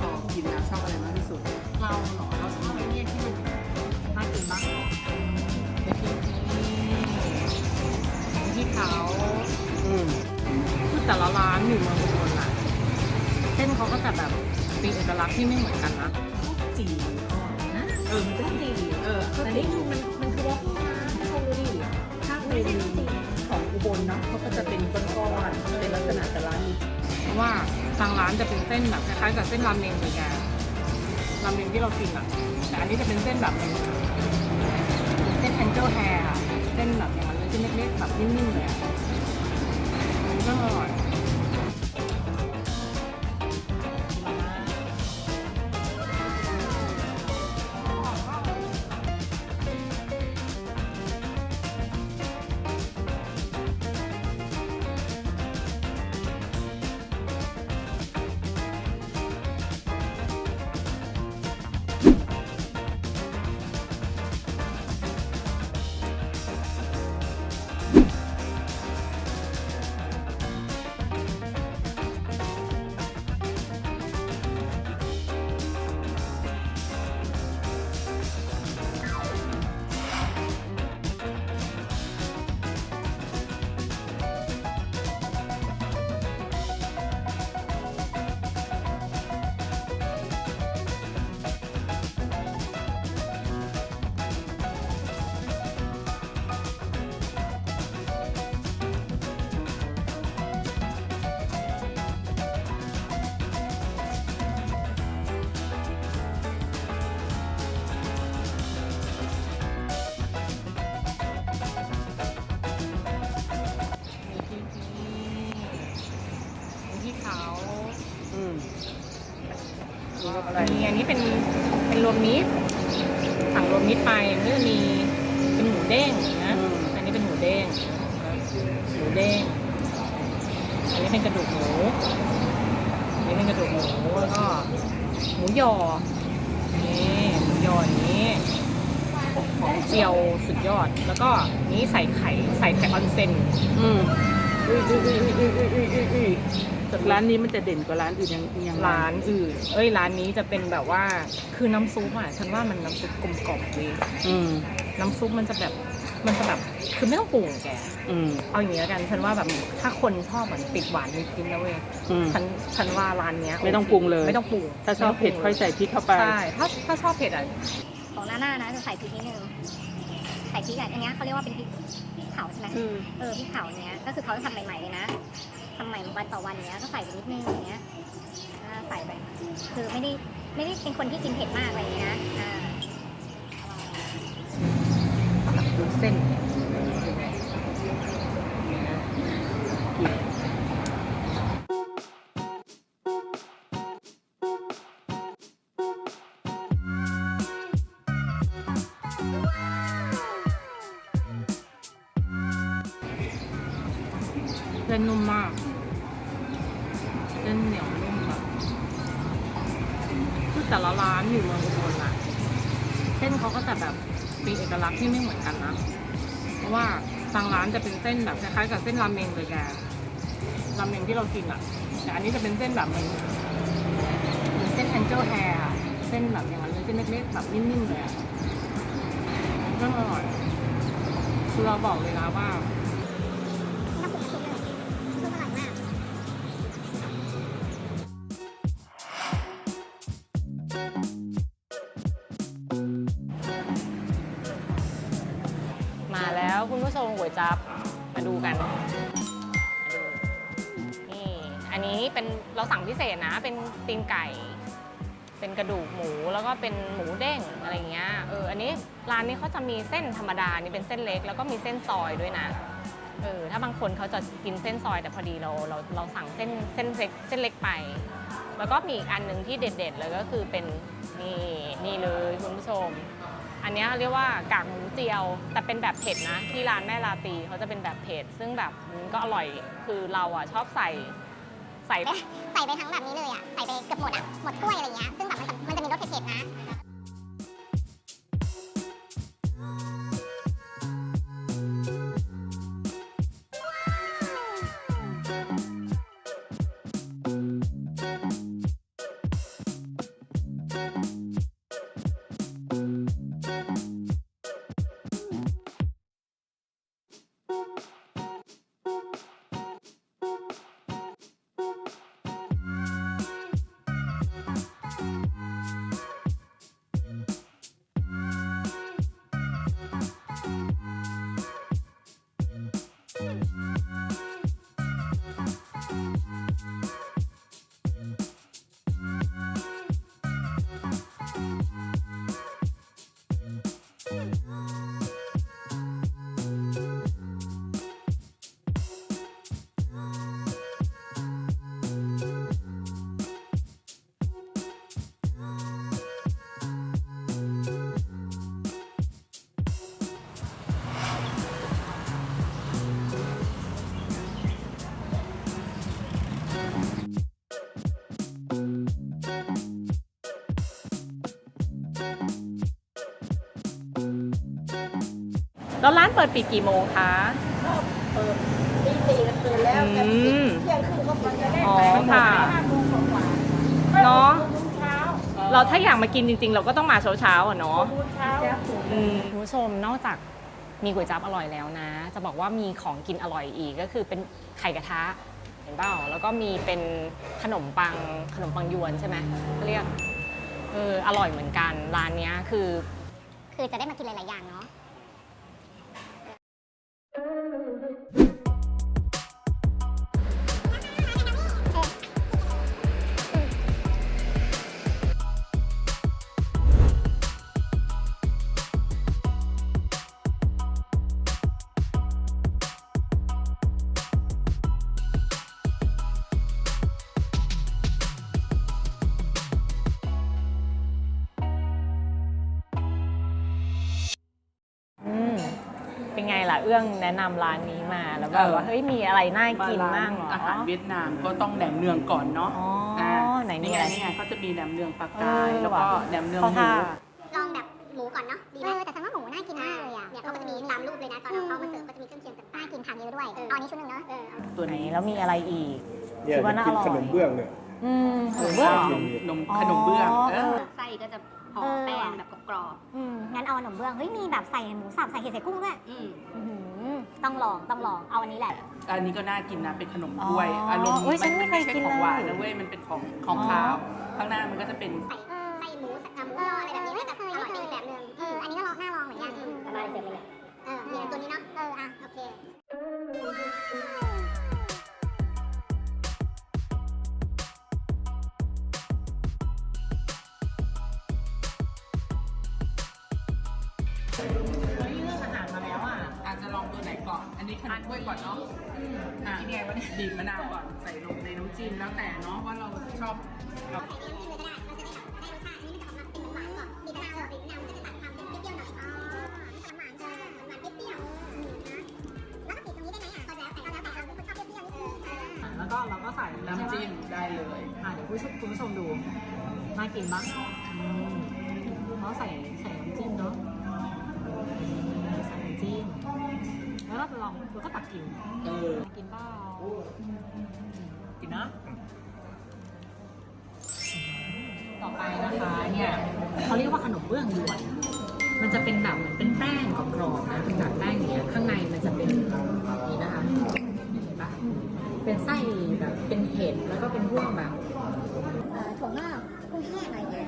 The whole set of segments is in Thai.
พอกินแล้วชอบอะไรมากที่สุด เราเหรอเราชอบไอ้เนี่ยที่มันน่ากินมากไปกินที่ที่เขาอืมคือแต่ละร้านอยู่เมืองอุบลอะเส้นเขาก็จะแบบมีเอกลักษณ์ที่ไม่เหมือนกันนะจีอ่อนนะเออมันก็จีเออแต่นี่คือมันมันคือว่าพวกนะที่เขาดูดิถ้าเป็นของอุบลเนาะเขาก็จะเป็นก้อนๆเป็นลักษณะแต่ร้านนี้เพราะว่า ทางร้านจะเป็นเส้นแบบคล้ายๆกับเส้นราเมงเลยแกราเมงที่เรากินอะแต่อันนี้จะเป็นเส้นแบบเป็นเส้นแองเจิลแฮร์อะเส้นแบบอย่างนั้นเลยเส้นเล็กๆแบบนิ่มๆเลยอะมันก็อร่อย มีรสอะไรมีอันนี้เป็นเป็นรวมมิตรสั่งรวมมิตรไปมันก็จะมีเป็นหมูเด้งนะอืมอันนี้เป็นหมูเด้งหมูเด้งอันนี้เป็นกระดูกหมูอันนี้เป็นกระดูกหมูแล้วก็หมูยอนี่หมูยออย่างนี้หอมเจียวสุดยอด แล้วก็นี้ใส่ไข่ใส่ไข่ออนเซนอืมอุ้ยอุ้ยอุ้ยอุ้ยอุ้ยอุ้ย อุ้ยอุ้ยแต่ร้านนี้มันจะเด่นกว่าร้านอื่นยังยังไงร้านอื่น เอ้ยร้านนี้จะเป็นแบบว่าคือน้ำซุปอะฉันว่ามันน้ำซุปกลมกล่อมดีอืมน้ำซุปมันจะแบบมันจะแบบคือไม่ต้องปรุงแก อืมเอาอย่างนี้แล้วกันฉันว่าแบบถ้าคนชอบเหมือนติดหวานนิดๆนะเว้ยอืม ฉันฉันว่าร้านเนี้ยไม่ต้องปรุงเลย ไม่ต้องปรุงถ้าชอบเผ็ดค่อยใส่พริกเข้าไป ใช่ถ้าถ้าชอบเผ็ดอะ ของหน้าหน้านะจะใส่พริกนิดนึงใส่พริกอะอันเนี้ยเขาเรียกว่าเป็นพริกพริกเผาใช่ไหมอืมเออพริกเผาเนี้ยก็คือเขาจะทำใหม่ๆเลยนะ ทำใหม่วันต่อวันเนี้ยก็ใส่ไปนิดนึงอย่างเงี้ยอ่าใส่ไปคือไม่ได้ไม่ได้เป็นคนที่กินเผ็ดมากอะไรอย่างเงี้ยนะอ่า ดูเส้นเนี่ย แต่ละร้านอยู่เมืองอุบลอะเส้นเขาก็จะแบบมีเอกลักษณ์ที่ไม่เหมือนกันนะ เพราะว่าทางร้านจะเป็นเส้นแบบคล้ายๆกับเส้นราเมงเลยแกราเมงที่เรากินอะแต่อันนี้จะเป็นเส้นแบบเหมือนเหมือนเส้นแองเจิลแฮร์เส้นแบบอย่างนั้นเลยเส้นเล็กๆแบบนิ่มๆเลยอะก็อร่อยคือเราบอกเลยนะว่า ผู้ชมก๋วยจับมาดูกันมาดูนี่อันนี้เป็นเราสั่งพิเศษนะ เป็นตีนไก่ เป็นกระดูกหมูแล้วก็เป็นหมูเด้งอะไรเงี้ยเอออันนี้ร้านนี้เขาจะมีเส้นธรรมดานี่เป็นเส้นเล็ก แล้วก็มีเส้นซอยด้วยนะเออถ้าบางคนเขาจะกินเส้นซอยแต่พอดีเราเราเราสั่งเส้นเส้นเล็กเส้นเล็กไป แล้วก็มีอีกอันหนึ่งที่เด็ด ๆ เลยก็คือเป็นนี่นี่เลยคุณผู้ชม อันนี้เรียกว่ากากหมูเจียว แต่เป็นแบบเผ็ดนะ ที่ร้านแม่ลาตีเขาจะเป็นแบบเผ็ด ซึ่งแบบมันก็อร่อยคือเราอะชอบใส่ใส่ใส่ไปทั้งแบบนี้เลยอะ ใส่ไปเกือบหมดอะ หมดถ้วยอะไรเงี้ย ซึ่งแบบมันจะมันจะมีรสเผ็ดๆนะ แล้วร้านเปิดปิดกี่โมงคะเปิดตีสี่ก็ตื่นแล้วอืมเที่ยงคืนก็ควรจะได้อ๋อไปค่ะห้าโมงกว่าเนาะเช้าเราถ้าอยากมากินจริง ๆ เราก็ต้องมาเช้าๆอะเนาะเช้าคุณผู้ชมนอกจากมีก๋วยจั๊บอร่อยแล้วนะ จะบอกว่ามีของกินอร่อยอีกก็คือเป็นไข่กระทะเห็นเปล่าแล้วก็มีเป็นขนมปังขนมปังยวนใช่ไหมเขาเรียกเอออร่อยเหมือนกันร้านเนี้ยคือ คือจะได้มากินหลาย ๆ อย่างเนาะ ไงล่ะเอื้องแนะนำร้านนี้มาแล้วแบบว่าเฮ้ยมีอะไรน่ากินบ้างเหรออาหารเวียดนามก็ต้องแหนมเนืองก่อนเนาะอ๋ออ่าไหนมีนี่ไงอะไร นี่ไงเขาจะมีแหนมเนืองปลากเอรายอแล้วก็ว่ะ แหนมเนืองเขาหมูท่าลองแบบหมูก่อนเนาะ ดีไหมเออแต่ฉันว่าหมูน่ากินมากเลยอะเนี่ยเขาก็จะมีตามรูปเลยนะ ตอนเอาเข้ามาเสิร์ฟก็จะมีเครื่องเคียงต่างๆน่ากินทานเยอะด้วยเอาอันนี้ชุดหนึงเนาะเออตัวไหนนี้แล้วมีอะไรอีก เนี่ยคิดว่าน่าอร่อยขนมเบื้องเนี่ย อืมขนมเบื้องเหรอ ขนมขนมเบื้องอ๋อ เออไส้ ก็จะห่อแป้งแบบกรอบอืมงั้นเอาขนมเบื้องเฮ้ยมีแบบใส่หมูสับใส่เห็ดใส่กุ้งด้วยๆอืม อื้อหือต้องลองต้องลองเอาอันนี้แหละ อันนี้ก็น่ากินนะเป็นขนมกล้วยอ๋อออารมณ์เอ้ยฉัมันนไม่ไม่เคยใช่กินของหวานเลยนะเว้ยมันเป็นของของอ๋อขาวข้างหน้ามันก็จะเป็นใส่ไส้หมูสับหมูยออะไรแบบนี้ก็จะอร่อยไปอีกแบบนึงเอออันนี้ก็ลองน่าลองเหมือนกันสบายเสร็จเลยเออเนี่ยตัวนี้เนาะ เออ อะ โอเค ก่อน อันนี้ขนมกล้วยก่อนเนาะอะกินยังไงวะเนี่ยบีบมะนาวก่อนใส่ลงในน้ำจิ้มแล้วแต่เนาะว่าเราชอบเราใส่ในน้ำจิ้มเลยก็ได้เราจะได้แบบได้รสชาติอันนี้มันจะออกมาเป็นหวานๆก่อนบีบมะนาวเออบีบมะนาวมันก็จะตัดความเป็นเปรี้ยวๆหน่อยอ๋อหวานๆเออหวานๆเปรี้ยวๆอืมนะแล้วก็บีบตรงนี้ได้ไหมอะก็แล้วแต่ก็แล้วแต่เอาคนชอบเปรี้ยวๆนิดนึงเอออ่าแล้วก็เราก็ใส่น้ำจิ้มได้เลยอะเดี๋ยวคุณผู้ชมคุณผู้ชมดูน่ากินบ้างอืมเขาใส่ใส่น้ำจิ้มเนาะใส่น้ำจิ้ม แล้วเราจะลองเราก็ตักกินเออ กินเปล่ากินนะ ต่อไปนะคะเนี่ยเขาเรียกว่าขนมเบื้องยวน มันจะเป็นแบบเหมือนเป็นแป้งกรอบๆนะ เป็นแบบแป้งอย่างเงี้ย ข้างในมันจะเป็นนี่นะคะเห็นปะเป็นไส้แบบเป็นเห็ดแล้วก็เป็นพวกแบบเอ่อถั่วงอกกุ้งแห้งอะไรอย่างเงี้ย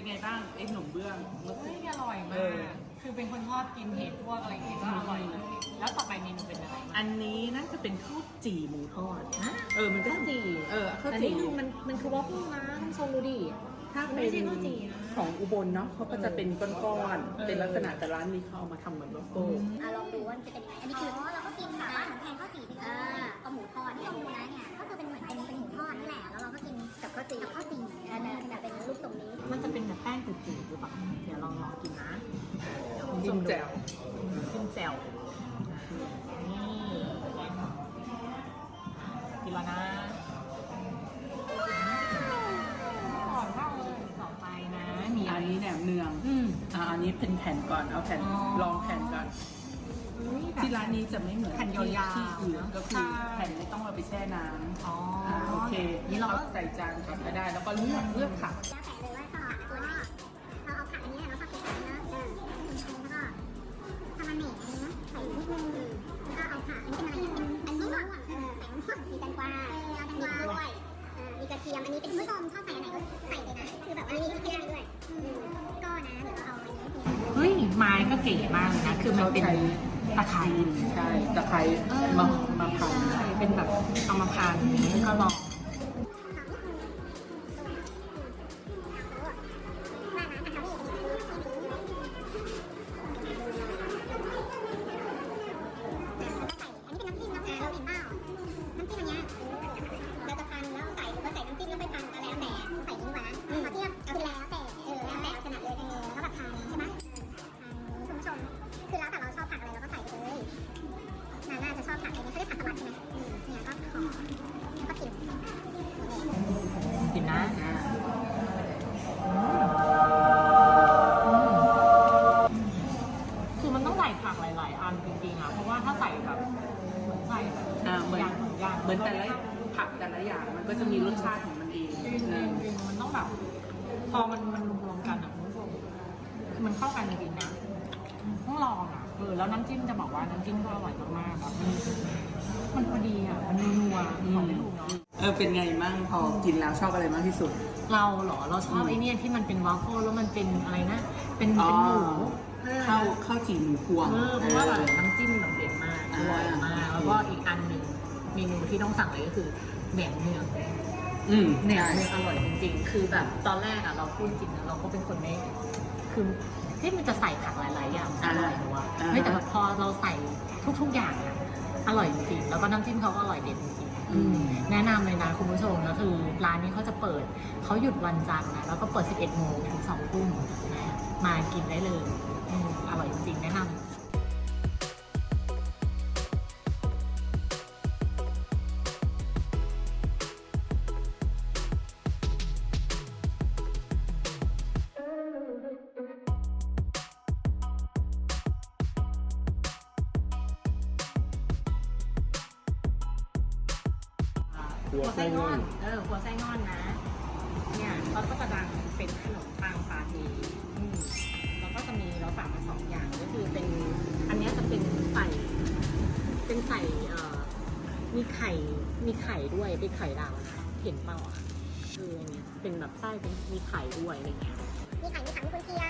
เป็นไงบ้างไอ้ขนมเบื้องเมื่อเฮ้กี้ยอร่อยเอมากอ คือเป็นคนชอบกินเห็ดพวกอะไรอย่างเงี้ยก็อร่อยเลยแล้วต่อไปเมนูเป็นอะไรอันนี้น่าจะเป็นข้าวจี่หมูทอด ฮะเออ มันก็ข้าวจี่เออข้าวอันจี่นี้คือมันมันคือวอฟเฟิลนะคุณผู้ชมดูดิ ถ้าไม่เป็นใช่ข้าวจี่นะ ของอุบลเนาะเขาก็จะเป็นก้อนเออๆเป็นลักษณะแต่ร้านนี้เขาเอามาทำเหมือนโลโก้ อะลองดูว่ามันจะเป็นยังไง อันนี้คืออ๋อเราก็กินแบบว่าเหมือนแทนข้าวจี่ไปเลยเอาหมูทอดที่ลองดูนะเนี่ย ก็คือเป็นเหมือนเป็นเป็นหมูทอดนี่แหละ แล้วเราก็กินกับข้าวจี่กับข้าวจี่อันนั้นแบบเป็นรูปทรงนี้ มันจะเป็นแบบแป้งจืดๆหรือเปล่าเดี๋ยวลองลองกินนะเดี๋ยวคุณผู้ชจิ้มดูแจ่วจิ้มแจ่วนี่กินแล้วนะอร่อยมากเลยต่อไปนะมีอะอัไรนนี้แหนมเนืองอืมอ่าอันนี้เป็นแผ่นก่อนเอาแผ่นอ๋อลองแผ่นก่อน ที่ร้านนี้จะไม่เหมือนแผ่นยาวๆที่อื่นนะก็คือใช่ แผ่นไม่ต้องเอาไปแช่น้ำอ๋ออ่าโอเคนี่เราก็ ใส่จานก่อนก็ได้ แล้วก็เลือกเลือกผักแล้วแแล้วก็เอาผักอันนี้เป็นอะไรเนี่ยเป็นนมะม่วงเออใส่ม่วงมีแตงกวาเออเอาแตงกวาด้วยมีกระเทียม อันนี้เป็นผู้ชมชอบใส่อันไหนก็ใส่เลยนะ คือแบบว่ามีเครื่องด้วยอืมก็นะเดี๋ยวเอาอันนี้เฮ้ยไม้ก็เก๋มากเลยนะ คือมันเป็นตะไคร้ใช่ ตะไคร้มามาผัดใช่เป็นแบบเอามาพันนี้ก็ลอง พอกินแล้วชอบอะไรมากที่สุด เราเหรอเราชอบไอ้เนี่ยที่มันเป็นวาฟเฟิลแล้วมันเป็นอะไรนะ เป็นเป็นหมูอ๋อข้าวข้าวจี่หมูพวงเออเพราะว่าแบบน้ำจิ้มแบบเด็ดมากออ่าร่อยมากแล้วก็อีกอันหนึ่งเมนูที่ต้องสั่งเลยก็คือแหนมเนืองอืมแหนมใช่เนืองอร่อยจริงๆ คือแบบตอนแรกอะเราพูดจริงนะเราก็เป็นคนไม่คือเฮ้ยมันจะใส่ผักหลายๆอย่างอร่อยหรือวะเฮ้ยแต่แบบพอเราใส่ทุกๆอย่างอะอร่อยจริงๆแล้วก็น้ำจิ้มเขาก็อร่อยเด็ดจริงๆอืม แนะนำเลยนะคุณผู้ชมก็คือร้านนี้เขาจะเปิดเขาหยุดวันจันทร์นะแล้วก็เปิด 11โมงถึง2ทุ่มนะมากินได้เลยออร่อยจริงๆแนะนำ มีไข่ด้วยเป็นไข่ดาวนะเห็นเปล่าอะเอออันเนี้ยเป็นแบบไส้เป็นมีไข่ด้วยอะไรเงี้ยมีไข่มีผักมีกุนเชียง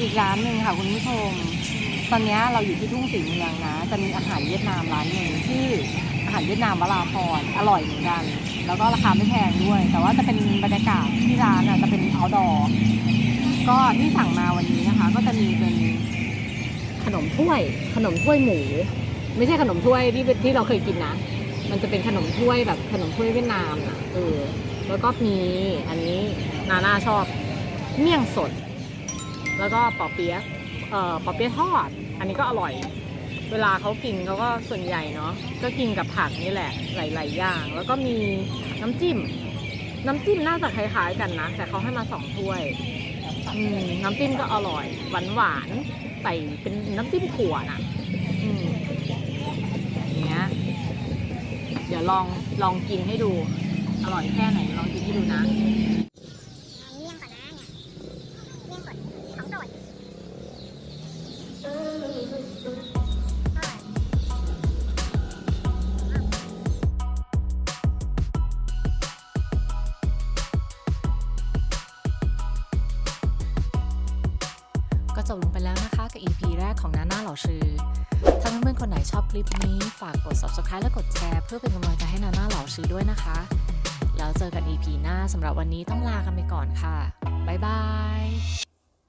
อีกร้านหนึ่งค่ะคุณผู้ชม ตอนนี้เราอยู่ที่ทุ่งศรีเมืองนะ จะมีอาหารเวียดนามร้านหนึ่งชื่ออาหารเวียดนามวราพรอร่อยเหมือนกัน แล้วก็ราคาไม่แพงด้วย แต่ว่าจะเป็นบรรยากาศที่ร้านอะจะเป็น outdoor ก็ที่สั่งมาวันนี้นะคะ ก็จะมีเป็นขนมถ้วย ขนมถ้วยหมู ไม่ใช่ขนมถ้วยที่ที่เราเคยกินนะ มันจะเป็นขนมถ้วยแบบขนมถ้วยเวียดนามนะเออแล้วก็มีอันนี้นาน่าชอบเมี่ยงสด แล้วก็ปอเปี๊ยะเอ่อปอเปี๊ยะทอด อันนี้ก็อร่อย เวลาเขากินเขาก็ส่วนใหญ่เนาะก็กินกับผักนี่แหละหลาย ๆ อย่าง แล้วก็มีน้ำจิ้ม น้ำจิ้มน่าจะคล้าย ๆ กันนะ แต่เขาให้มาสองถ้วยอืมน้ำจิ้มก็อร่อย หวานหวานใส่เป็นน้ำจิ้มถั่วน่ะอืมอย่างเงี้ยเดี๋ยวลองลองกินให้ดู อร่อยแค่ไหนลองกินให้ดูนะ ของนาน่าเหล่าชื่อ ถ้าเพื่อนๆคนไหนชอบคลิปนี้ฝากกด subscribe และกดแชร์เพื่อเป็นกำลังใจให้นาน่าเหล่าชื่อด้วยนะคะ แล้วเจอกัน EP หน้าสำหรับวันนี้ต้องลากันไปก่อนค่ะ บ๊ายบาย